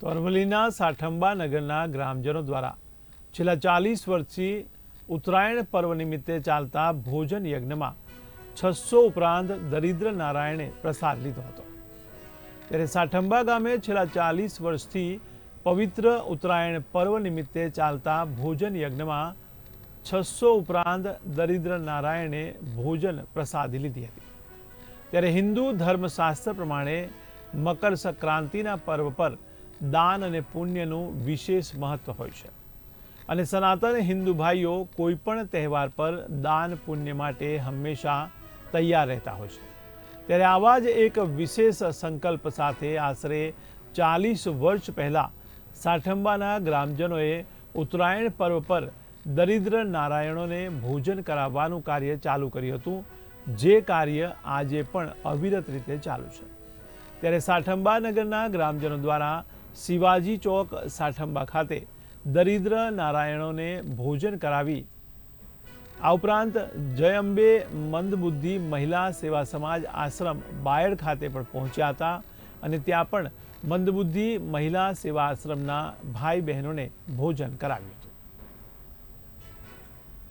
તો અરવલ્લીના સાઠંબા નગરના ગ્રામજનો દ્વારા છેલ્લા ચાલીસ વર્ષથી ઉત્તરાયણ પર્વ નિમિત્તે ચાલતા ભોજન યજ્ઞમાં છસો ઉપરાંત દરિદ્ર નારાયણે પ્રસાદ લીધો હતો. ત્યારે સાઠંબા ગામે છેલ્લા ચાલીસ વર્ષથી પવિત્ર ઉત્તરાયણ પર્વ નિમિત્તે ચાલતા ભોજન યજ્ઞમાં છસો ઉપરાંત દરિદ્ર નારાયણે ભોજન પ્રસાદી લીધી હતી. ત્યારે હિન્દુ ધર્મશાસ્ત્ર પ્રમાણે મકર સંક્રાંતિના પર્વ પર દાન અને પુણ્યનું વિશેષ મહત્વ હોય છે. અને સનાતન હિન્દુ ભાઈઓ કોઈ પણ તહેવાર પર દાન પુણ્ય માટે હંમેશા તૈયાર રહેતા હોય છે. ત્યારે આવા જ એક વિશેષ સંકલ્પ સાથે આશરે ચાલીસ વર્ષ પહેલાં સાઠંબાના ગ્રામજનોએ ઉત્તરાયણ પર્વ પર દરિદ્ર નારાયણોને ભોજન કરાવવાનું કાર્ય ચાલુ કર્યું હતું. જે કાર્ય આજે પણ અવિરત રીતે ચાલુ છે. ત્યારે સાઠંબા નગરના ગ્રામજનો દ્વારા શિવાજી ચોક સાઠંબા ખાતે દરિદ્ર નારાયણોને ભોજન કરાવી. આ ઉપરાંત જય અંબે મંદબુદ્ધિ મહિલા સેવા સમાજ આશ્રમ બાયડ ખાતે પણ પહોંચ્યા હતા અને ત્યાં પણ મંદબુદ્ધિ મહિલા સેવા આશ્રમના ભાઈ બહેનોને ભોજન કરાવ્યું